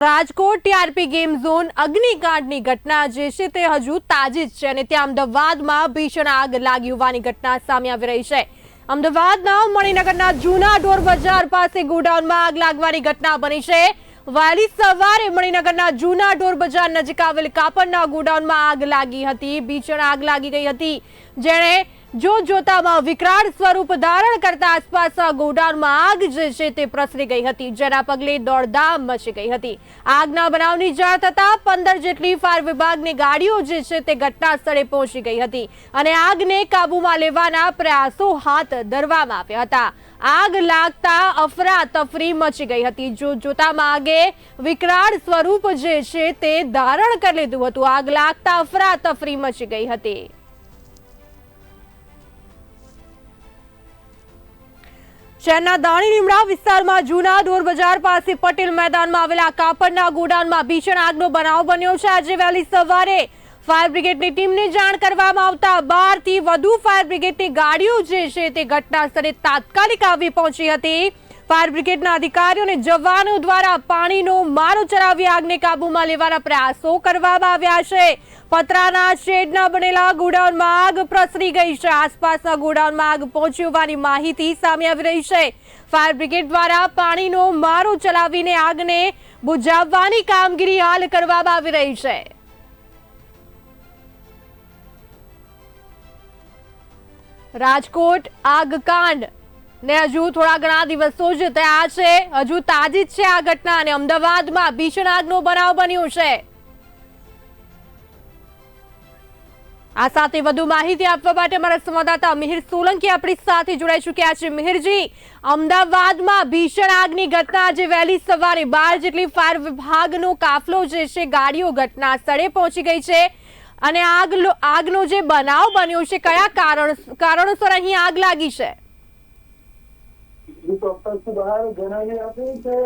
Rajkot TRP game zone અગ્નિકાંડની ઘટના જે છે તે હજુ તાજી જ છે અને ત્યાં અમદાવાદમાં ભીષણ આગ લાગી હોવાની ઘટના સામે આવી રહી છે. અમદાવાદના મણિનગરના જૂના ઢોર બજાર પાસે ગોડાઉનમાં આગ લાગવાની ઘટના બની છે. વહેલી સવારે મણિનગરના જૂના ઢોર બજાર નજીક આવેલ કાપડના ગોડાઉનમાં આગ લાગી હતી, ભીષણ આગ લાગી ગઈ હતી. જેણે જો જોતામાં વિકરાળ સ્વરૂપ ધારણ કરતા આસપાસના ગોડાઉનમાં આગ જે છે તે પ્રસરી ગઈ હતી, જેના પગલે દોડધામ મચી ગઈ હતી. આગના બનાવની જાણ થતા પંદર જેટલી ફાયર વિભાગની ગાડીઓ જે છે તે ઘટના સ્થળે પહોંચી ગઈ હતી અને આગને કાબૂમાં લેવાના પ્રયાસો હાથ ધરવામાં આવ્યા હતા. આગ લાગતા અફરા તફરી મચી ગઈ હતી. જો જોતામાં આગે વિકરાળ સ્વરૂપ જે છે તે ધારણ કરી લીધું હતું. આગ લાગતા અફરા તફરી મચી ગઈ હતી. શહેરના દાણી લીમડા વિસ્તારમાં જૂના ઢોર બજાર પાસે પટેલ મેદાનમાં આવેલા કાપડના ગોડાઉનમાં ભીષણ આગનો બનાવ બન્યો છે. આજે વહેલી સવારે ફાયર બ્રિગેડની ટીમને જાણ કરવામાં આવતા બારથી વધુ ફાયર બ્રિગેડની ગાડીઓ જે છે તે ઘટના સ્થળે તાત્કાલિક આવી પહોંચી હતી. ફાયર બ્રિગેડના અધિકારીઓ અને જવાનો દ્વારા પાણીનો મારો ચલાવી આગને કાબૂમાં લેવાના પ્રયાસો કરવામાં આવ્યા છે. પતરાના શેડના બનેલા ગોડાઉનમાં આગ પ્રસરી ગઈ છે. આસપાસના ગોડાઉનમાં આગ પહોંચી હોવાની માહિતી સામે આવી રહી છે. ફાયર બ્રિગેડ દ્વારા પાણીનો મારો ચલાવીને આગને બુઝાવવાની કામગીરી હાલ કરવામાં આવી રહી છે. રાજકોટ આગકાંડ ને હજુ થોડા ઘણા દિવસો જ થયા છે. હજુ તાજી છે આ ઘટના અને અમદાવાદમાં ભીષણ આગનો બનાવ બન્યો છે. આ સાથે વધુ માહિતી આપવા માટે અમારા સંવાદદાતા મિહિર સોલંકી આપણી સાથે જોડાઈ ચૂક્યા છે. મિહિરજી, અમદાવાદમાં ભીષણ આગની ઘટના આજે વહેલી સવારે બાર જેટલી ફાયર વિભાગનો કાફલો જે છે, ગાડીઓ ઘટના સ્થળે પહોંચી ગઈ છે. અને આગ આગનો જે બનાવ બન્યો છે, કયા કારણ કારણોસર અહીં આગ લાગી છે? ચોક્કસ બહાર જણાવી આપ્યું કે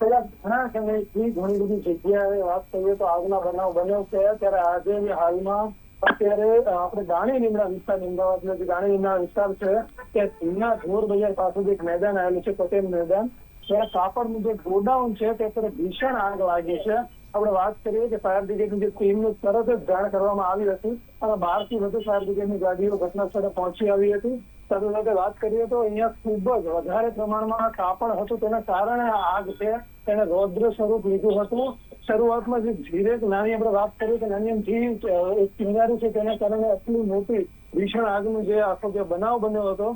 પેલા ઘણા સમયથી ઘણી બધી જગ્યાએ વાત કરીએ તો આગના બનાવ બન્યો છે. ત્યારે આજે હાલમાં અત્યારે આપણે દાણી લીમડા વિસ્તાર અમદાવાદનો જે દાણી લીમડા વિસ્તાર છે કે જૂના ઢોર બજાર પાસે જે એક મેદાન આવેલું છે, પટેલ મેદાન. ત્યારે કાપડનું જે ગોડાઉન છે, તે અત્યારે ભીષણ આગ લાગી છે. આપણે વાત કરીએ કે ફાયર બ્રિગેડની જે ટીમનું તરત જ જાણ કરવામાં આવી હતી અને બારથી વધુ ફાયર બ્રિગેડની ગાડીઓ ઘટના સ્થળે પહોંચી આવી હતી. સાથે વાત કરીએ તો અહીંયા ખૂબ જ વધારે પ્રમાણમાં કાપડ હતું તેના કારણે આગ છે. તેને રૌદ્ર સ્વરૂપ લીધું હતું. શરૂઆતમાં જે ધીરે નાની આપણે વાત કરીએ કે નાની એમથી એક ચિંગારી છે તેના કારણે આટલી મોટી ભીષણ આગનું જે આખો જે બનાવ બન્યો હતો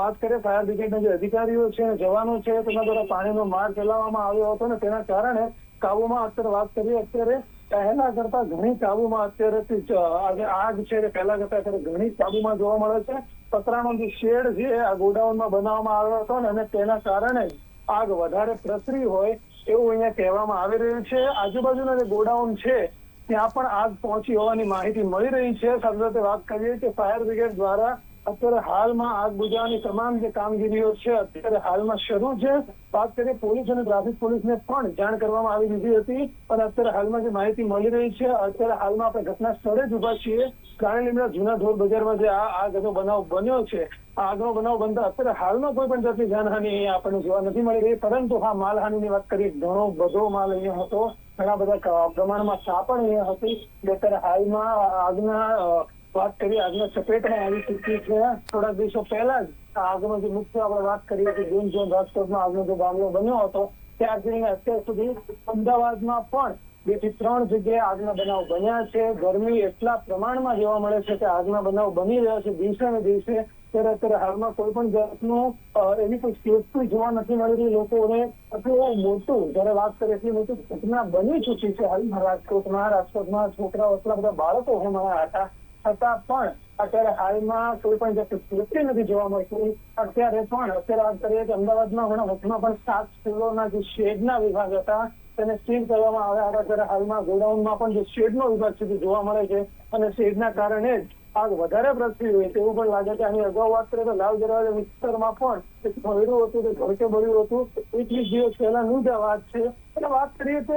વાત કરીએ ફાયર બ્રિગેડના જે અધિકારીઓ છે, જવાનો છે, તેના દ્વારા પાણીનો માર ચલાવવામાં આવ્યો હતો ને તેના કારણે કાબુમાં અત્યારે વાત કરીએ અત્યારે, પહેલા કરતા ઘણી કાબુમાં અત્યારે આગ છે પહેલા કરતા અત્યારે ઘણી કાબુમાં જોવા મળે છે. પતરાનો જે શેડ છે, આ ગોડાઉનમાં બનાવવામાં આવ્યો હતો ને, અને તેના કારણે આગ વધારે પ્રસરી હોય એવું અહીંયા કહેવામાં આવી રહ્યું છે. આજુબાજુના જે ગોડાઉન છે, ત્યાં પણ આગ પહોંચી હોવાની માહિતી મળી રહી છે. સાથે સાથે વાત કરીએ કે ફાયર બ્રિગેડ દ્વારા અત્યારે હાલમાં આગ બુજાવવાની તમામ જે કામગીરીઓ છે, અત્યારે હાલમાં શરૂ છે. વાત પોલીસ અને ટ્રાફિક પોલીસને પણ જાણ કરવામાં આવી દીધી હતી અને અત્યારે હાલમાં જે માહિતી મળી રહી છે, અત્યારે હાલમાં આપણે ઘટના સ્થળે જ ઊભા છીએ. કારણ લીમડા જૂના ઢોર બજારમાં જે આ આગનો બનાવ બન્યો છે, આ આગનો બનાવ બનતા અત્યારે હાલમાં કોઈ પણ જાતની જાનહાનિ અહીંયા આપણને જોવા નથી મળી રહી. પરંતુ હા, માલહાનિની વાત કરીએ, ઘણો બધો માલ અહીંયા હતો. ઘણા બધા પ્રમાણમાં ચા પણ અહીંયા હતી. અત્યારે હાલમાં આગના વાત કરીએ આગના ચપેટમાં આવી ચૂકી છે. થોડા દિવસો પહેલા જ આગનો જે મુખ્ય આપણે વાત કરી હતી, જૂન જૂન રાજકોટમાં આગનો જે મામલો બન્યો હતો ત્યારથી અત્યાર સુધી અમદાવાદમાં પણ બેથી ત્રણ જગ્યાએ આગના બનાવ બન્યા છે. ગરમી એટલા પ્રમાણમાં જોવા મળે છે કે આગના બનાવ બની રહ્યા છે. દિવસે ને દિવસે ત્યારે અત્યારે હાલમાં કોઈ પણ જાતનું એની કોઈ સેફટી જોવા નથી મળી રહી લોકોને. એટલું મોટું, જયારે વાત કરીએ એટલી મોટી ઘટના બની ચૂકી છે હાલમાં રાજકોટમાં. રાજકોટમાં છોકરાઓ, એટલા બધા બાળકો હોમાયા હતા. છતાં પણ અત્યારે હાલમાં કોઈ પણ જાતની સેફટી નથી જોવા મળતી. અત્યારે પણ, અત્યારે વાત કરીએ કે અમદાવાદમાં હમણાં વચમાં પણ સાત સ્કૂલોના જે શેડના વિભાગ હતા, તેને સીલ કરવામાં આવ્યા હતા. ત્યારે હાલમાં ગોડાઉનમાં પણ જે શેડનો વિભાગ સુધી જોવા મળે છે. અને શેડના કારણે જ આગ વધારે પ્રસરી હોય તેવું પણ લાગે છે. આની અગાઉ વાત કરીએ તો લાલ દરવાજા વિસ્તારમાં પણ એક ભર્યું હતું કે ઘરકે ભળ્યું હતું. એટલી દિવસ પહેલાનું જ વાત છે. વાત કરીએ તો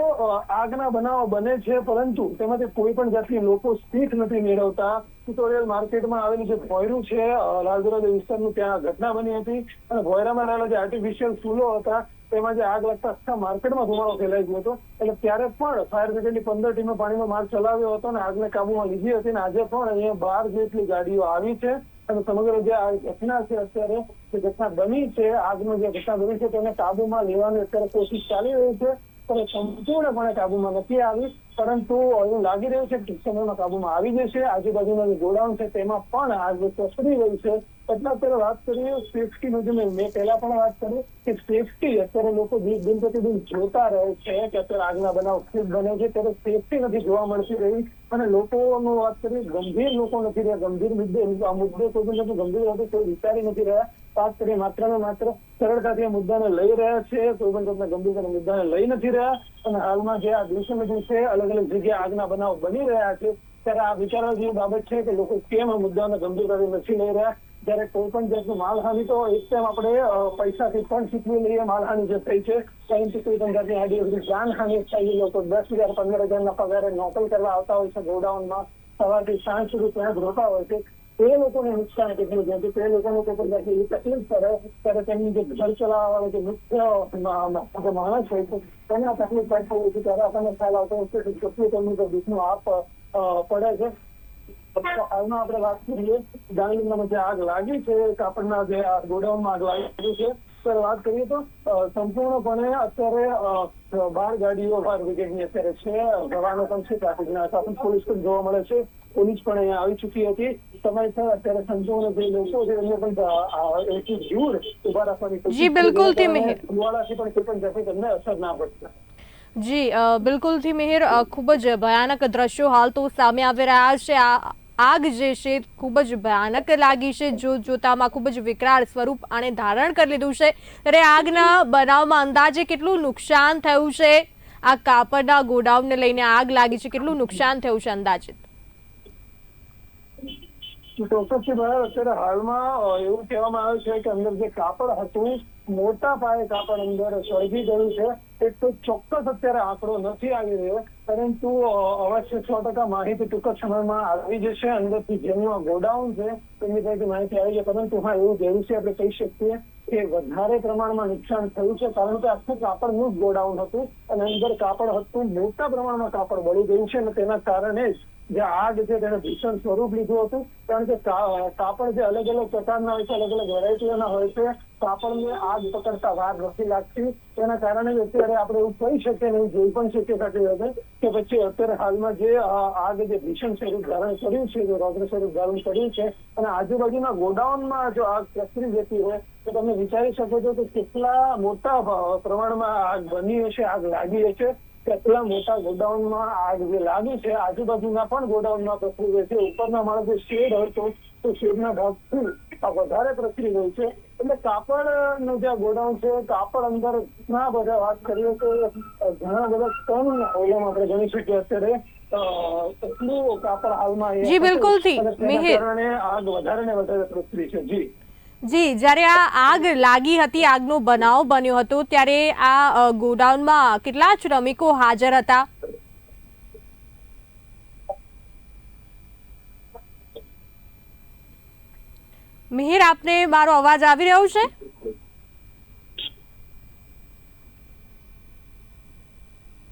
આગના બનાવો બને છે પરંતુ તેમાંથી કોઈ પણ જાતની લોકો શીખ નથી મેળવતા. ટ્યુટોરિયલ માર્કેટમાં આવેલું જે ભોયરું છે અ, વિસ્તારનું ત્યાં ઘટના બની હતી. અને ભોયરામાં રહેલા જે આર્ટિફિશિયલ ફૂલો હતા તેમાં જે આગ લાગતા આખા માર્કેટમાં ધુમાડો ફેલાઈ ગયો હતો. એટલે ત્યારે પણ ફાયર બ્રિગેડની પંદર ટીમે પાણીનો માર્ગ ચલાવ્યો હતો અને આગને કાબુમાં લીધી હતી. અને આજે પણ અહીંયા બાર જેટલી ગાડીઓ આવી છે. અને સમગ્ર જે આ ઘટના છે અત્યારે જે ઘટના બની છે આગનો જે ઘટના બની છે, તેને કાબુમાં લેવાની અત્યારે કોશિશ ચાલી રહી છે. પણ સંપૂર્ણપણે કાબુમાં નથી આવી, પરંતુ એવું લાગી રહ્યું છે ટૂંક સમયમાં કાબુમાં આવી જશે આજુબાજુના જે ગોડાઉન છે, તેમાં પણ આગ પ્રસરી રહી છે. એટલે અત્યારે વાત કરીએ સેફટી જે મેં પહેલા પણ વાત કરી કે સેફટી અત્યારે લોકો દિન પ્રતિદિન જોતા રહે છે કે અત્યારે આગના બનાવ ખૂબ બને છે, ત્યારે સેફટી નથી જોવા મળતી રહી. અને લોકોનો વાત કરીએ, ગંભીર લોકો નથી રહ્યા. ગંભીર મુદ્દે આ મુદ્દે કોઈ ગંભીર હતું કોઈ વિચારી નથી રહ્યા. કરીએ માત્ર ને માત્ર સરળતાથી મુદ્દાને લઈ રહ્યા છે. કોઈ પણ જાતના ગંભીર મુદ્દાને લઈ નથી રહ્યા. અને હાલમાં જે આ દિવસે દિવસે અલગ અલગ જગ્યાએ આગના બનાવ બની રહ્યા છે. ત્યારે આ વિચારવા જેવી બાબત છે કે લોકો કેમ આ મુદ્દાને ગંભીરતાથી નથી લઈ રહ્યા. જયારે કોઈ પણ જાતનું માલહાનિ તો એક ટાઈમ આપણે પૈસાથી પણ શીખવી લઈએ. માલહાનિ જે થઈ છે પરંતુ કોઈ પણ જાતની આડી જાનહાનિ થઈ લોકો દસ હજાર, પંદર હજારના પગારે નોકરી કરવા આવતા હોય છે ગોડાઉનમાં, સવારથી સાંજ સુધી ત્યાં રોતા હોય છે. તે લોકોને નુકસાન કેટલું છે કે તે લોકોને તો જાતની તકલીફ પડે ત્યારે તેમની જે ઘર ચલાવવા જે મુખ્ય માણસ હોય છે, તેને તકલીફ પડતી હોય છે, ત્યારે આપણને ખ્યાલ આવતો હોય છે કે કેટલું તેમનું જે દુઃખનું આપ પડે છે. હાલમાં આપણે વાત કરીએ ગાંધીનગરમાં જે આગ લાગી છે કાપડના જે ગોડાઉનમાં આગ લાગી છે ત્યારે વાત કરીએ તો સંપૂર્ણપણે અત્યારે બાર ગાડીઓ ફાયર બ્રિગેડની અત્યારે છે. જવાનો પણ છે ટ્રાફિકના સાથે પોલીસ પણ જોવા મળે છે. પોલીસ પણ અહીંયા આવી ચૂકી હતી. સમયસર અત્યારે સંપૂર્ણ જે લોકો છે એમને પણ એથી દૂર ઊભા રાખવાની કોશિશ બિલકુલ. ફુવારાથી પણ કોઈ પણ ટ્રાફિક તમને અસર ના પડશે જી બિલકુલ બિલકુલથી મિહિર ખૂબ જ ભયાનક દ્રશ્યો હાલ તો સામે આવી રહ્યા છે. આ આગ જે છે, ખૂબ જ ભયાનક લાગી છે. જો જોતામાં ખૂબ જ વિકરાળ સ્વરૂપ આણે ધારણ કરી લીધું છે. ત્યારે આગના બનાવમાં અંદાજે કેટલું નુકસાન થયું છે? આ કાપડના ગોડાઉનને લઈને આગ લાગી છે. કેટલું નુકસાન થયું છે અંદાજિત? ચોક્કસથી બરાબર અત્યારે હાલમાં એવું કહેવામાં આવે છે કે અંદર જે કાપડ હતું, મોટા પાયે કાપડ અંદર સળગી ગયું છે એક તો ચોક્કસ અત્યારે આંકડો નથી આવી રહ્યો, પરંતુ અવશ્ય સો ટકા માહિતી ટૂંક સમયમાં આવી જશે. અંદરથી આ ગોડાઉન છે, તેમની પાસેથી માહિતી આવી છે પરંતુ હા, એવું જરૂર છે આપણે કહી શકીએ કે વધારે પ્રમાણમાં નુકસાન થયું છે, કારણ કે આખું કાપડનું જ ગોડાઉન હતું અને અંદર કાપડ હતું, મોટા પ્રમાણમાં કાપડ બળી ગયું છે અને તેના કારણે જ જે આગ છે તેને ભીષણ સ્વરૂપ લીધું હતું. કારણ કે કાપડ જે અલગ અલગ પ્રકારના હોય છે, અલગ અલગ વેરાયટીઓના હોય છે, કાપડને આગ પકડતા વાર નથી લાગતી. તેના કારણે અત્યારે આપણે એવું કહી શકીએ નહીં જોઈ પણ શકીએ શકીએ છે કે પછી અત્યારે હાલમાં જે આગ જે ભીષણ સ્વરૂપ ધારણ કર્યું છે, જે રૌદ્ર સ્વરૂપ ધારણ કર્યું છે, અને આજુબાજુના ગોડાઉનમાં જો આગ પ્રસરી જતી હોય, તો તમે વિચારી શકો છો કે કેટલા મોટા પ્રમાણમાં આગ બની હશે, આગ લાગી હશે. કેટલા મોટા ગોડાઉનમાં આગ જે લાગી છે આજુબાજુના પણ ગોડાઉનમાં પ્રસરી ગઈ છે ઉપરના માળે જે શેડ હતો તો શેડના ભાગથી આ વધારે પ્રસરી રહ્યું છે. એટલે કાપડ નો જે ગોડાઉન છે કાપડ અંદર ઘણા બધા વાત કરીએ તો ઘણા બધા ટન ઓલામાં આપણે ગણી શકીએ અત્યારે. એટલું કાપડ હાલમાં જી, કારણે આગ વધારે ને વધારે પ્રસરી છે. જી. જી, જ્યારે આ આગ લાગી હતી, આગનો બનાવ બન્યો હતો, ત્યારે આ ગોડાઉનમાં કેટલા શ્રમિકો હાજર હતા? મિહિર, આપને મારો અવાજ આવી રહ્યો છે?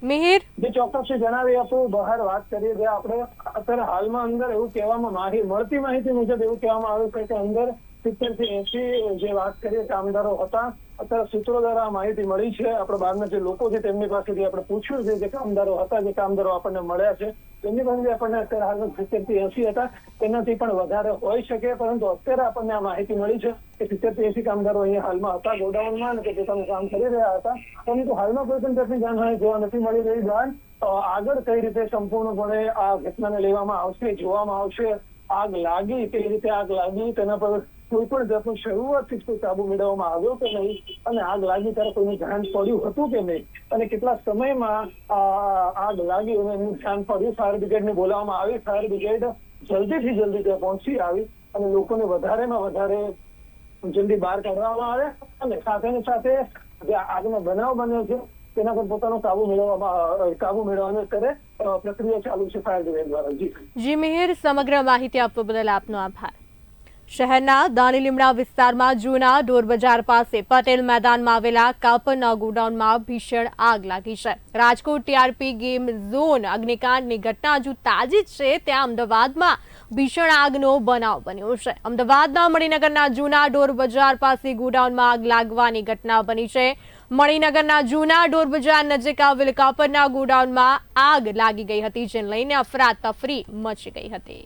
મિહિર? જે, ચોક્કસથી જણાવી આપું, બહાર વાત કરીએ જે આપણે અત્યારે હાલમાં અંદર એવું કહેવામાં માહિતી મળતી માહિતી મુજબ એવું કહેવામાં આવ્યું છે કે અંદર સિત્તેર એસી જે વાત કરીએ કામદારો હતા, અત્યારે સૂત્રો દ્વારા માહિતી મળી છે. આપણે બહારના જે લોકો છે, તેમની પાસેથી આપણે પૂછ્યું છે જે કામદારો હતા, જે કામદારો આપણને મળ્યા છે. તેમની પાસે આપણને અત્યારે હાલ સિત્તેર એસી હતા. તેનાથી પણ વધારે હોઈ શકે, પરંતુ અત્યારે આપણને આ માહિતી મળી છે કે સિત્તેરથી એસી કામદારો અહીંયા હાલમાં હતા, ગોડાઉનમાં કે તે પોતાનું કામ કરી રહ્યા હતા. પરંતુ હાલમાં કોઈ પણ જાતની જાનહાની જોવા નથી મળી રહી. દ્વારા આગળ કઈ રીતે સંપૂર્ણપણે આ ઘટનાને લેવામાં આવશે, જોવામાં આવશે, આગ લાગી કઈ રીતે આગ લાગી, તેના પર કોઈ પણ જાતનું શરૂઆતથી કોઈ કાબુ મેળવવામાં આવ્યો કે નહીં અને આગ લાગી ત્યારે કોઈને ધ્યાન પડ્યું હતું કે નહીં? અને કેટલા સમયમાં આગ લાગી અને એનું ધ્યાન પડ્યું. ફાયર બ્રિગેડને બોલાવવામાં આવી. ફાયર બ્રિગેડ જલ્દીથી જલ્દી ત્યાં પહોંચી આવી અને લોકોને વધારેમાં વધારે જલ્દી બહાર કાઢવામાં આવે અને સાથે સાથે જે આગનો બનાવ બન્યો છે, તેના પર પોતાનો કાબુ મેળવવામાં કાબુ મેળવવાનો અત્યારે પ્રક્રિયા ચાલુ છે ફાયર બ્રિગેડ દ્વારા. જી. જી મિહિર, સમગ્ર માહિતી આપવા બદલ આપનો આભાર. શહેરના દાણીલીમડા વિસ્તારમાં જૂના ઢોર બજાર પાસે પટેલ મેદાનમાં આવેલા કાપડના ગોડાઉનમાં ભીષણ આગ લાગી છે. રાજકોટ ટીઆરપી ગેમ ઝોન અગ્નિકાંડની ઘટના હજુ તાજી જ છે. ત્યાં અમદાવાદમાં ભીષણ આગનો બનાવ બન્યો છે. અમદાવાદના મણિનગરના જૂના ઢોર બજાર પાસે ગોડાઉનમાં આગ લાગવાની ઘટના બની છે. મણિનગરના જૂના ઢોર બજાર નજીક આવેલ કાપડના ગોડાઉનમાં આગ લાગી ગઈ હતી, જેને લઈને અફરાતફરી મચી ગઈ હતી.